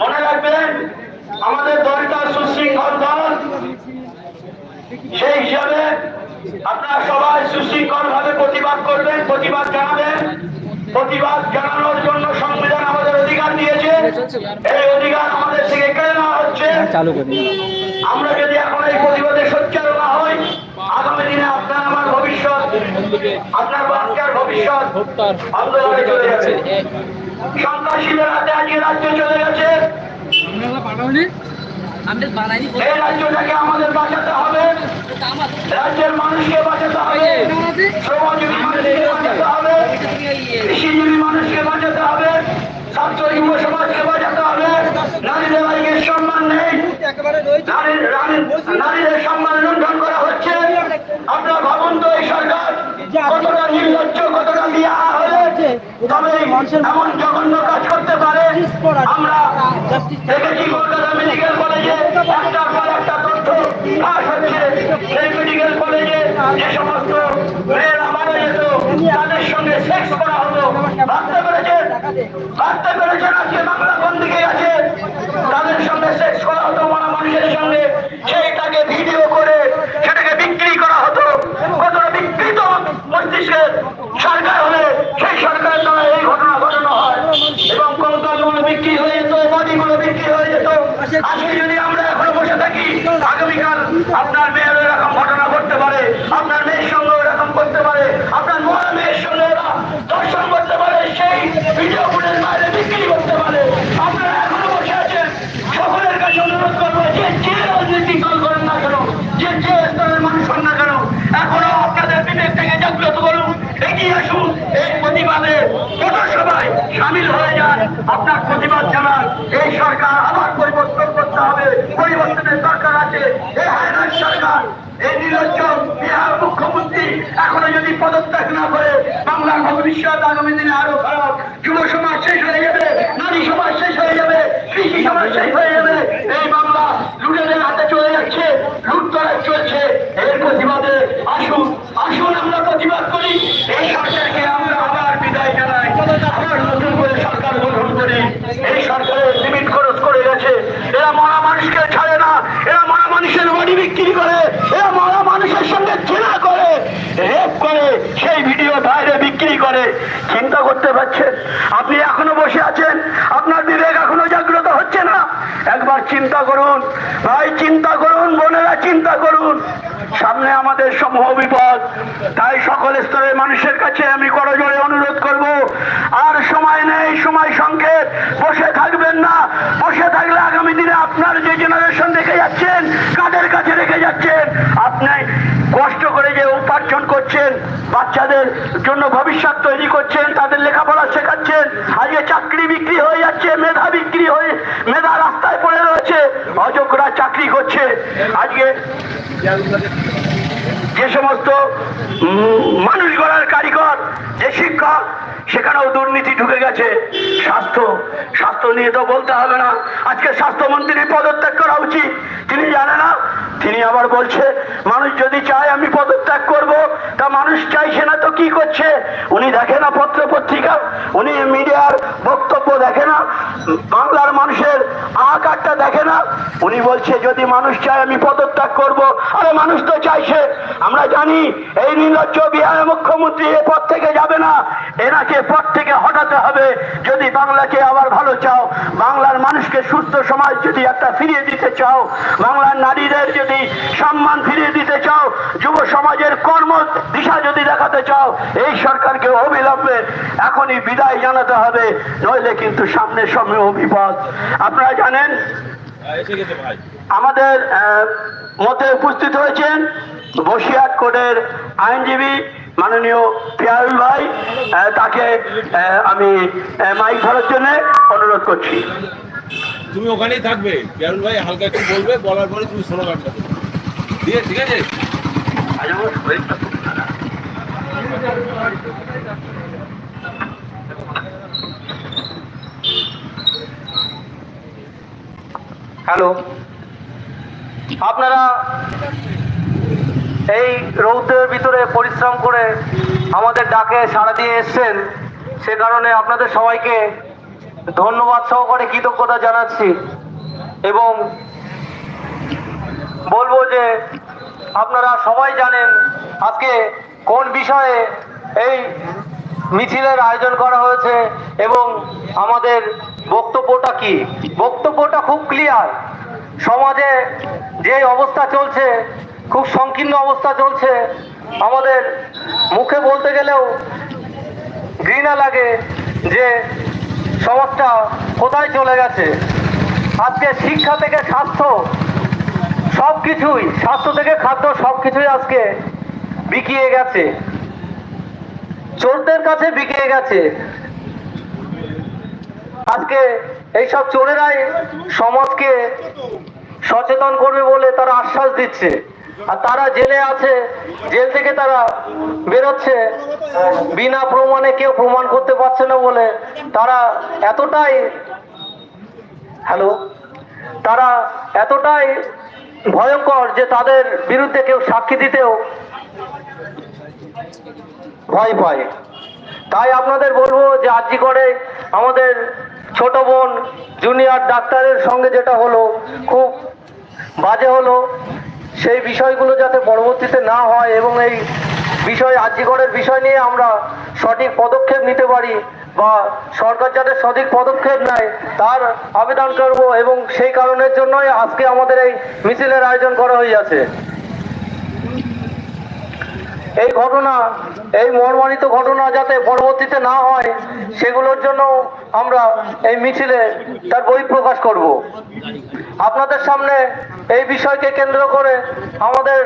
মনে রাখবেন, আমাদের দলটা সুশৃঙ্খল দল। সেই হিসাবে আপনারা সবাই সুশৃঙ্খল ভাবে প্রতিবাদ করবেন, প্রতিবাদ জানাবেন। প্রতিবাদ জানানোর জন্য সংবিধান আমাদের অধিকার দিয়েছে। এই অধিকার আমাদের থেকে কেড়ে নেওয়া হচ্ছে। আমরা যদি এখন এই প্রতিবাদে সোচ্চার না হই আগামী দিনে আপনার আমার ভবিষ্যৎ আপনার বাচ্চার ভবিষ্যৎ অন্ধকারে চলে যাবে। সন্ত্রাসীদের হাতে আজকে রাজ্য চলে গেছে। এই রাজ্যটাকে আমাদের বাঁচাতে হবে। রাজ্যের মানুষকে বাঁচাতে হবে। শ্রমজীবী মানুষকে বাঁচাতে হবে। কৃষিজীবী মানুষকে বাঁচাতে হবে। ছাত্র যুব সমাজকে বাঁচাতে হবে। নারীদের সম্মান নেই। নারীদের সম্মান এমন জঘন্য কাজ করতে পারে আমরা দেখেছি কলকাতা মেডিকেল কলেজে একটার পর একটা তথ্য ফাঁস হচ্ছে। সেই মেডিকেল কলেজে যে সমস্ত মেয়েরা মারা যেত তাদের সঙ্গে সেক্স করা হতো ভাবতে পেরেছেন? ভাবতে পেরেছেন আজকে বাংলা কোন দিকে আছে তাদের সঙ্গে সেক্স করা হতো মারা মানুষের সঙ্গে সেইটাকে ভিডিও করে সেটাকে বিক্রি করা হতো কতটা বিকৃত মস্তিষ্কের সরকার হলে সেই সরকারের দ্বারা এই ঘটনা ঘটানো হয় এবং কঙ্কালগুলো বিক্রি হয়ে যেত বডিগুলো বিক্রি হয়ে যেত আজকে যদি আমরা এখনও বসে থাকি আগামীকাল আপনার মেয়ের এরকম ঘটনা ঘটতে পারে আপনার মেয়ের সঙ্গে এরকম করতে পারে আপনার মরা মেয়ের সঙ্গে ওরা দর্শন করতে পারে সেই ভিডিও ফুটের বাইরে বিক্রি করতে পারে আপনারা এখনও বসে আছেন সকলের কাছে অনুরোধ করব যে যে রাজনৈতিক দল করেন না কেন যে যে স্তরের মানুষ হন না কেন এখনও আপনাদের বিবেক থেকে জাগ্রত করুন এগিয়ে আসুন এই প্রতিবাদে সবাই সামিল হয়ে যান। আপনার প্রতিবাদ জানান, এই সরকার আবার পরিবর্তন করতে হবে, পরিবর্তনের দরকার আছে। এই হায়নার সরকার, এই নির্লজ্জ বিহার মুখ্যমন্ত্রী এখনও যদি পদত্যাগ না করে, বাংলার ভবিষ্যৎ আগামী দিনে আরও খারাপ। যুব সমাজ শেষ হয়ে যাবে নারী সমাজ শেষ হয়ে যাবে কৃষি সমাজ শেষ হয়ে যাবে এই বাংলা লুটেদের হাতে চলে যাচ্ছে লুটতরাজ চলছে এর প্রতিবাদে আসুন আসুন আমরা প্রতিবাদ করি এই সরকারকে আমরা আবার বিদায় জানাই আবার নতুন করে সরকার গঠন করি এই সরকারের লিমিট খরচ করে গেছে এরা মরা মানুষকে ছাড়ে না এরা মরা মানুষের বাড়ি বিক্রি করে এরা মরা মানুষের সঙ্গে চেনা করে, রেপ করে, সেই ভিডিও বাইরে বিক্রি করে। চিন্তা করতে পারছেন? আপনি এখনও বসে আছেন? আপনার বিবেক এখনও জাগ্রত হচ্ছে না? একবার চিন্তা করুন। ভাই, চিন্তা করুন, বোনেরা, চিন্তা করুন। সামনে আমাদের সমূহ বিপদ। তাই সকল স্তরের মানুষের কাছে আমি করজোরে অনুরোধ করব, আর সময় নেই, সময় সংকেত, বসে থাকবেন না, বসে থাকলে আগামী দিনে আপনার যে জেনারেশন রেখে যাচ্ছেন কাদের কাছে রেখে যাচ্ছেন আপনি কষ্ট করে যে উপার্জন করছেন, বাচ্চাদের জন্য ভবিষ্যৎ তৈরি করছেন, তাদের লেখাপড়া শেখাচ্ছেন, আজকে চাকরি বিক্রি হয়ে যাচ্ছে, মেধা বিক্রি হয়ে, মেধা রাস্তায় পড়ে রয়েছে, অযোগ্যরা চাকরি করছে। আজকে যে সমস্ত মানুষ গড়ার কারিগর, যে শিক্ষক, সেখানেও দুর্নীতি ঢুকে গেছে। স্বাস্থ্য স্বাস্থ্য নিয়ে তো বলতে হবে না। আজকে স্বাস্থ্যমন্ত্রীর পদত্যাগ করা উচিত। তিনি জানে না তিনি আবার বলছে, মানুষ যদি চায় আমি পদত্যাগ করব, তা মানুষ চাইছে না তো কি করছে? উনি দেখে না পত্র পত্রিকা, উনি মিডিয়ার বক্তব্য দেখে না, বাংলার মানুষের আকারটা দেখে না। উনি বলছে, যদি মানুষ চায় আমি পদত্যাগ করব, আরে মানুষ তো চাইছে আমরা জানি এই নির্লজ্জ বিহারের মুখ্যমন্ত্রী এ পদ থেকে যাবে না। এনাকে পদ থেকে হটাতে হবে। যদি বাংলাকে আবার ভালো চাও, বাংলার মানুষকে সুস্থ সমাজ যদি একটা ফিরিয়ে দিতে চাও, বাংলার নারীদের যদি সম্মান ফিরিয়ে দিতে চাও, যুব সমাজের কর্ম দিশা যদি দেখাতে চাও, এই সরকারকে অবিলম্বে এখনই বিদায় জানাতে হবে, নইলে কিন্তু সামনে সময় বিপদ। আপনারা জানেন, আমাদের মধ্যে উপস্থিত হয়েছেন বসিরহাট কোর্টের আইনজীবী মাননীয় পিয়ারুল ভাই তাকে আমি মাইক ধরার জন্য অনুরোধ করছি। তুমি ওখানেই থাকবে। বিয়ারুল ভাই হালকা একটু বলবে, বলার পরে তুমি শোনো গানটা। দিয়ে, ঠিক আছে। হ্যালো। আপনারা এই রৌদ্রের ভিতরে পরিশ্রম করে আমাদের ডাকে সাড়া দিয়ে এসছেন, সে কারণে আপনাদের সবাইকে ধন্যবাদ সহকারে কৃতজ্ঞতা জানাচ্ছি এবং বলব যে আপনারা সবাই জানেন আজকে কোন বিষয়ে এই মিছিলের আয়োজন করা হয়েছে এবং আমাদের বক্তব্যটা কি? বক্তব্যটা খুব ক্লিয়ার সমাজে যে অবস্থা চলছে, খুব সংকীর্ণ অবস্থা চলছে, আমাদের মুখে বলতে গেলেও ঘৃণা লাগে যে সমাজটা কোথায় চলে গেছে? আজকে শিক্ষা থেকে স্বাস্থ্য সব কিছুই স্বাস্থ্য থেকে খাদ্য সব কিছুই আজকে বিকিয়ে গেছে। চোরদের কাছে বিকিয়ে গেছে। আজকে এইসব চোরেরাই সমাজকে সচেতন করবে বলে তারা আশ্বাস দিচ্ছে। আর তারা জেলে আছে, জেল থেকে তারা বেরোচ্ছে। বিনা প্রমাণে কেউ প্রমাণ করতে পারছে না বলে তারা এতটাই, হ্যালো? তারা এতটাই ভয়ঙ্কর যে তাদের বিরুদ্ধে কেউ সাক্ষী দিতেও ভয় পায়। তাই আপনাদের বলব যে আজকে করে আমাদের ছোট বোন জুনিয়র ডাক্তারের সঙ্গে যেটা হলো, খুব বাজে হলো। সেই বিষয়গুলো যাতে পরবর্তীতে না হয় এবং এই বিষয়, আর্যিকরের বিষয় নিয়ে আমরা সঠিক পদক্ষেপ নিতে পারি বা সরকার যাতে সঠিক পদক্ষেপ নেয়, তার আবেদন করব এবং সেই কারণের জন্যই আজকে আমাদের এই মিছিলের আয়োজন করা হয়েছে এই ঘটনা, এই মর্মানিত ঘটনা যাতে পরবর্তীতে না হয়, সেগুলোর জন্য আমরা এই মিছিলে তার বই প্রকাশ করব। আপনাদের সামনে এই বিষয়কে কেন্দ্র করে আমাদের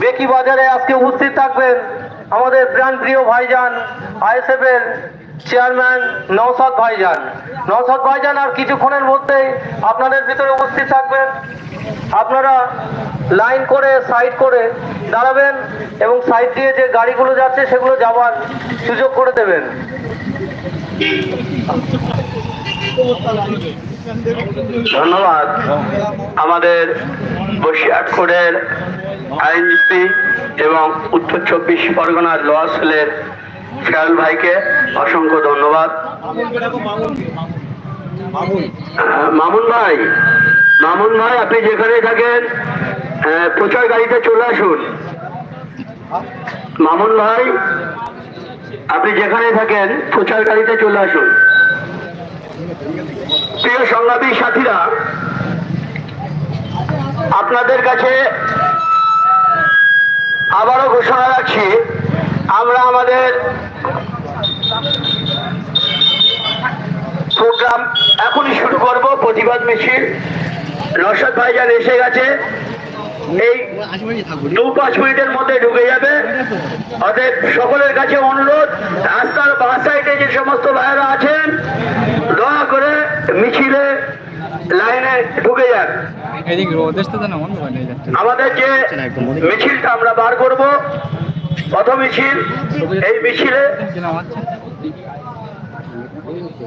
বেকি বাজারে আজকে উপস্থিত থাকবেন আমাদের প্রাণ প্রিয় ভাইজান আইএসএফ এর চেয়ারম্যান নৌসাদ ভাইজান। নৌসাদ ভাইজান আর কিছুক্ষণের মধ্যেই আপনাদের ভিতরে উপস্থিত থাকবেন। আপনারা লাইন করে সাইড করে দাঁড়াবেন এবং সাইড দিয়ে যে গাড়িগুলো যাচ্ছে সেগুলো যাওয়ার সুযোগ করে দেবেন। ধন্যবাদ। আমাদের বসিরহাটখোড়ের আইনজীবী এবং উত্তর চব্বিশ পরগনার লোয়ার সেলের খেয়াল ভাইকে অসংখ্য ধন্যবাদ। মামুন ভাই মামুন ভাই, আপনি যেখানে থাকেন প্রচার গাড়িতে চলে আসুন। মামুন ভাই, আপনি যেখানে থাকেন, প্রচার গাড়িতে চলে আসুন। প্রিয় সংগ্রামী সাথীরা, আপনাদের কাছে আবারও ঘোষণা রাখছি, আমরা আমাদের প্রোগ্রাম এখনই শুরু করব, প্রতিবাদ মিছিল। নরসাদ ভাইজান এসে গেছে। এই দু পাঁচ মিনিটের মধ্যে ঢুকে যাবে। অতএব সকলের কাছে অনুরোধ, রাস্তার বাঁ সাইডে যে সমস্ত ভাইয়েরা আছেন, দয়া করে মিছিলে লাইনে ঢুকে যান। আমাদের যে মিছিলটা আমরা বার করব পথ মিছিল, এই মিছিলে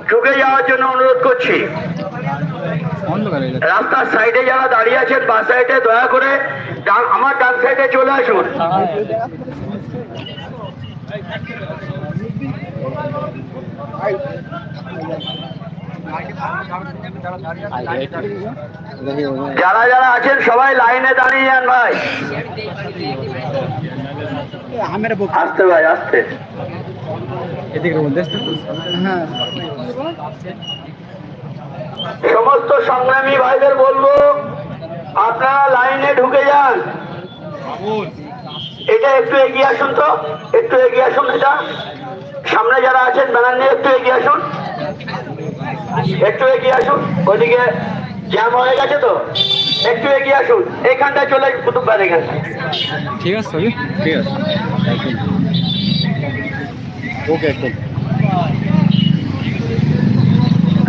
ঢুকে যাওয়ার জন্য অনুরোধ করছি। রাস্তার সাইডে যারা দাঁড়িয়ে আছেন বা সাইডে দয়া করে আমার ডান সাইডে চলে আসুন। যারা যারা আছেন সবাই লাইনে দাঁড়িয়ে যান ভাই। আসতে ভাই আসতে। এদিকে হ্যাঁ। সমস্ত সংগ্রামী ভাইদের বলব আপনারা লাইনে ঢুকে যান। এটা একটু এগিয়ে আসুন তো একটু এগিয়ে আসুন এটা। সামনে যারা আছেন ব্যানার নিয়ে একটু এগিয়ে আসুন। একটু এগিয়ে আসুন ওইদিকে জ্যাম হয়ে গেছে তো। একটু এগিয়ে আসুন এইখানটায় চলে কুতুববার এখানে ঠিক আছে ঠিক আছে। ওকে একদম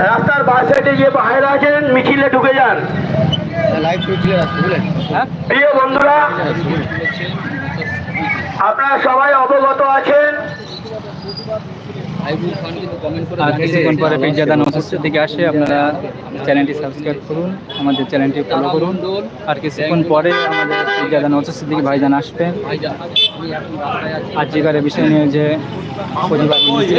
রাস্তার বাঁ সাইডে যে বাইরে আছেন মিছিলে ঢুকে যান। লাইভ তো ক্লিয়ার আছে বুঝলেন? হ্যাঁ? প্রিয় বন্ধুরা আপনারা সবাই অবগত আছেন। আর কিছুক্ষণ পরে পিজ্জাদা দিকে আসে আপনারা চ্যানেলটি সাবস্ক্রাইব করুন আমাদের চ্যানেলটি ফলো করুন। আর কিছুক্ষণ পরে আমাদের পিজ্জাদা নসেসের দিকে ভাইজান আসবেন আর্যিকারের বিষয় নিয়ে যে প্রতিবাদ মিছিল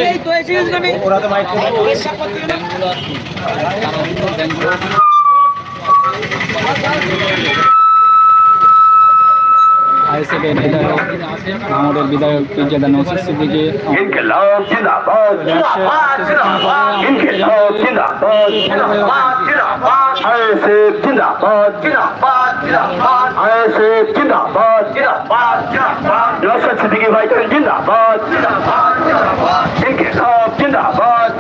এর বিধায়ক আমাদের বিধায়ক পিজাদা নৌসির সিদ্দিকে। জিন্দাবাদ জিন্দাবাদ জিন্দাবাদ ইনকিলাব জিন্দাবাদ জিন্দাবাদ জিন্দাবাদ আইএসএফ জিন্দাবাদ জিন্দাবাদ জিন্দাবাদ আইএসএফ জিন্দাবাদ জিন্দাবাদ জিন্দাবাদ নওশাদ সিদ্দিকী ভাইজান জিন্দাবাদ জিন্দাবাদ জিন্দাবাদ ইনকিলাব জিন্দাবাদ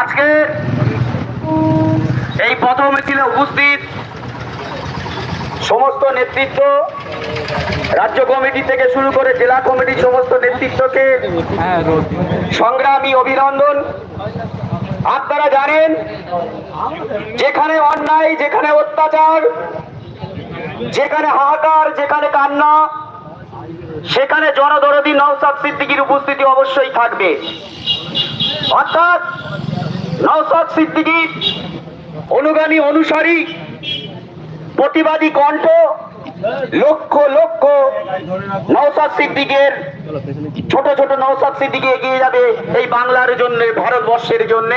আজকে এই পথ মিছিলে উপস্থিত সমস্ত নেতৃত্ব, রাজ্য কমিটি থেকে শুরু করে জেলা কমিটির সমস্ত নেতৃত্বকে সংগ্রামী অভিনন্দন। আপনারা জানেন, যেখানে অন্যায়, যেখানে অত্যাচার, যেখানে হাহাকার, যেখানে কান্না সেখানে জনদরদি নওসাদ সিদ্দিকির উপস্থিতি অবশ্যই থাকবে। অর্থাৎ নওসাদ সিদ্দিকি অনুগামী অনুসারী, প্রতিবাদী কণ্ঠ, লক্ষ লক্ষ নওসাদ সিদ্দিকের, ছোট ছোট নওসাদ সিদ্দিকি এগিয়ে যাবে এই বাংলার জন্য, ভারতবর্ষের জন্য।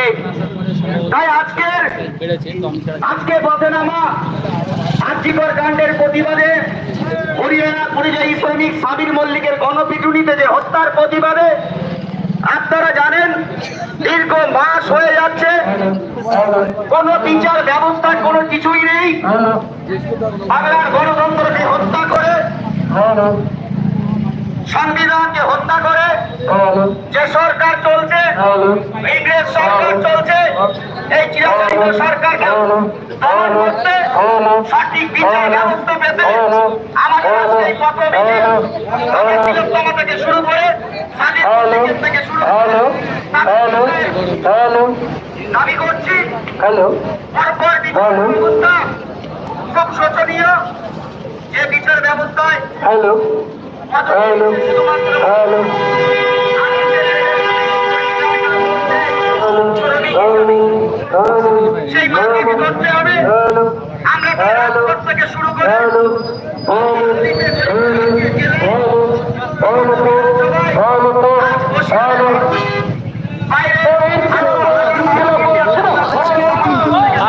তাই আজকের, আজকে পথে নামা আর্যিকর কাণ্ডের প্রতিবাদে হরিয়ানা পরিযায়ী শ্রমিক সাবির মল্লিকের গণপিটুনিতে যে হত্যার প্রতিবাদে আপনারা জানেন, দীর্ঘ মাস হয়ে যাচ্ছে। কোন বিচার ব্যবস্থা কোনো কিছুই নেই। বাংলার গণতন্ত্রকে হত্যা করে সংবিধানকে হত্যা করে যে সরকার চলছে, ইংরেজ সরকার চলছে, এই চিরাচরিত সরকারকে দমন করতে সঠিক বিচার ব্যবস্থা পেতে আমাদের এই থেকে শুরু করে থেকে করছি পরপর খুব শোচনীয়। যে বিচার ব্যবস্থায়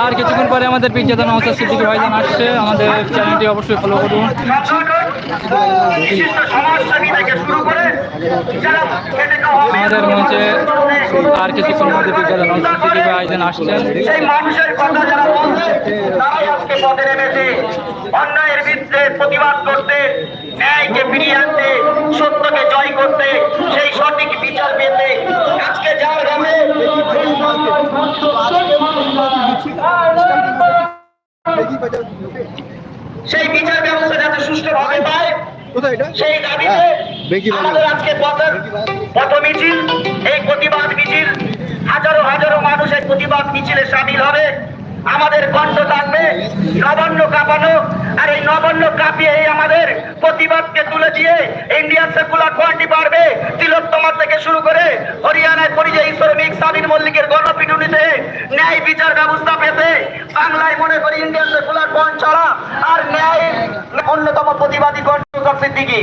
আর কিছুক্ষণ পরে আমাদের পিরজাদা নৌসাদ সিদ্দিকী ভাইজান আসছে। আমাদের চ্যানেলটি অবশ্যই ফলো করুন। আমাদের মঞ্চে আর কিছুক্ষণ মধ্যে নৌসাদ সিদ্দিকী ভাইজান আসছেন। সেই মানুষের কথা যারা বলছে তারাই আজকে পথে নেমেছে। অন্যায়ের বিরুদ্ধে প্রতিবাদ করতে ন্যায়কে ফিরিয়ে আনতে সত্যকে জয় করতে সেই সঠিক বিচার পেতে। আজকে যার গ্রামে সেই বিচার ব্যবস্থা যাতে সুষ্ঠুভাবে পায় সেই দাবিতে আমাদের আজকে পথ মিছিল এই প্রতিবাদ মিছিল হাজারো হাজারো মানুষের এই প্রতিবাদ মিছিলে সামিল হবে। আমাদের কণ্ঠ থাকবে। নবান্ন কাঁপানো। আর এই নবান্ন কাঁপিয়ে এই আমাদের প্রতিবাদকে তুলে দিয়ে ইন্ডিয়ান সেকুলার পার্টি পারবে তিলোত্তমা থেকে শুরু করে হরিয়ানায় পরিযায়ী শ্রমিক সাবির মল্লিকের গণপিটুনিতে ন্যায় বিচার ব্যবস্থা পেতে বাংলায় মনে করি ইন্ডিয়ান সেকুলার ফ্রন্ট ছাড়া আর ন্যায় অন্যতম প্রতিবাদী কণ্ঠ সিদ্দিকী।